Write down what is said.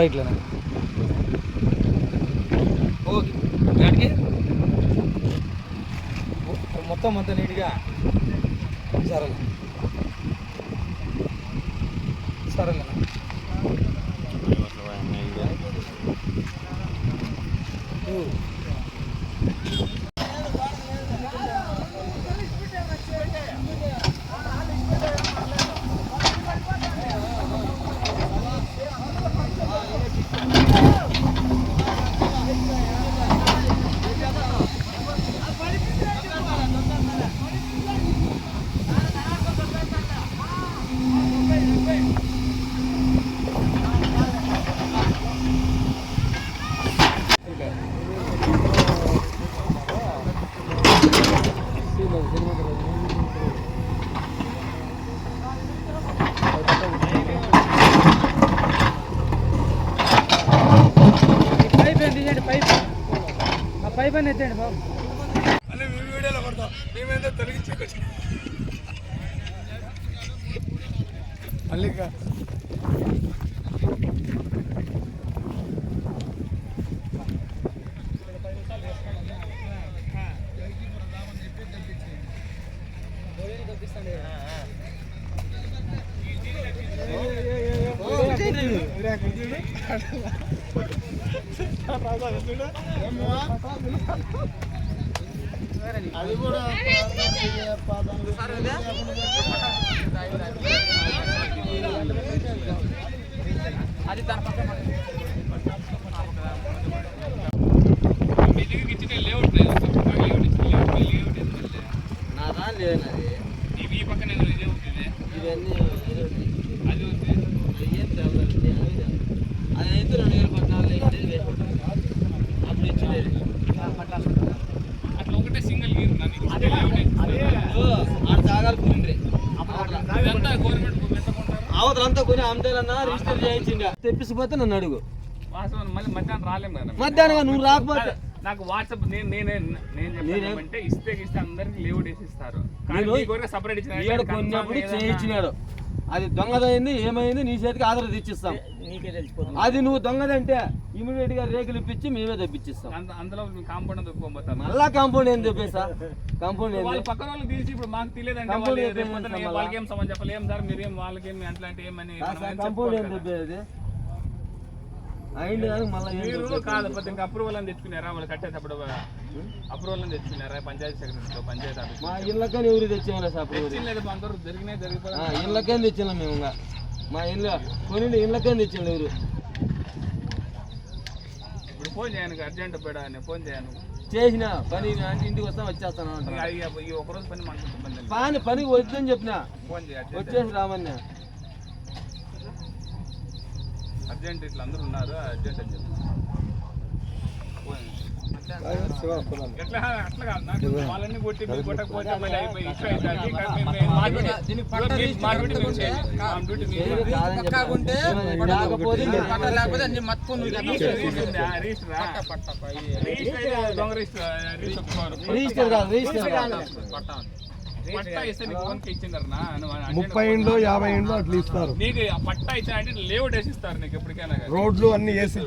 రైట్లేనా okay గాడికి మొత్తం అంతా నీట్గా సరేలే సరేలే పైప్ అని ఎత్తండి బాబు అన్నీ మీ వీడియోలో పడతాం మేమేందో తొలగించుకోవచ్చు మళ్ళీ అది కూడా అది దాని పక్కన నాదా ఈ పక్కన ఇదే ఉంటుంది ఇవన్నీ అది ఉంది అది అయితే రెండు వేల పద్నాలుగు కొని రిజిస్టర్ చేయించిండ? తెప్పిసిపోతే నన్ను అడుగు. మళ్ళీ మధ్యాహ్నం రాలేము కదా మధ్యాహ్నం నువ్వు రాకపోతే నాకు వాట్సాప్ నేను నేనే నేను చెప్పానంటే ఇస్తే ఇస్తే అందరికి ఇస్తారు. సపరేట్ ఇచ్చిన కొన్నప్పుడు చేయించినాడు. అది దొంగదైంది ఏమైంది నీ చేతికి ఆధార్ తెచ్చిస్తాం. నీకే తెలిసిపోతుంది. అది నువ్వు దొంగదంటే ఇమీడియట్గా రేకులు ఇప్పించి మేమే తెప్పించిస్తాం. అంత- అందులో కాంపౌండ్ దొక్కుపోతాను మళ్ళా కాంపౌండ్ ఏం తెప్పేసా కాంపౌండ్ వాళ్ళ పక్కన వాళ్ళకి తీసి ఇప్పుడు మాకు తెలియదంటే కంపౌండ్ వాళ్ళు ఏం రేపు పొద్దున్న చేస్తాం వాళ్ళకి ఏం సమాన్ చెప్పాలి? ఏం సార్? మీరేం వాళ్ళకేం అట్లాంటి ఏమని మనం ఏం కాంపౌండ్ ఏం చెప్పుకోవాలి కదా. తెప్పేది? అయింది కానీ మళ్ళీ ఏం మీరు తెప్పేది? కాదు ఇంకా అప్రూవల్ అని తెచ్చుకున్నారా? వాళ్ళు కట్టేటప్పుడు అప్రూవల్ అని తెచ్చుకున్నారా? పంచాయతీ సెక్రటరీతో పంచాయతీ ఆఫీస్ మా ఇళ్ళకని ఎవరు తెచ్చేవాళ్ళ సార్ తెచ్చింది అందరూ జరిగినాయి జరిగిపోయి ఇళ్ళకని తెచ్చినాం మేము ఇంకా. మా ఇల్లు కొని ఇళ్ళకని తెచ్చిండు ఎవరు? ఇప్పుడు ఫోన్ చేయను అర్జెంట్ పెడా నేను ఫోన్ చేయను. చేసిన పని ఇంటికి వస్తాం వచ్చేస్తాను ఇంకా అంటారు ఈ- ఈ ఒక రోజు పని మనకు ఇబ్బంది. పని పనికి వద్దని చెప్పిన. ఫోన్ చేయ అర్జెంట్. వచ్చేసి రామన్నా. అర్జెంట్ ఇట్లా అందరూ ఉన్నారు అర్జెంట్ అని చెప్పి. ముప్పై యాభై ఇండ్లు అట్లా ఇస్తారు. నీకు పట్టా ఇచ్చిన అంటే లేఅవుట్ వేసిస్తారు నీకు ఎప్పటికైనా రోడ్లు అన్ని వేసి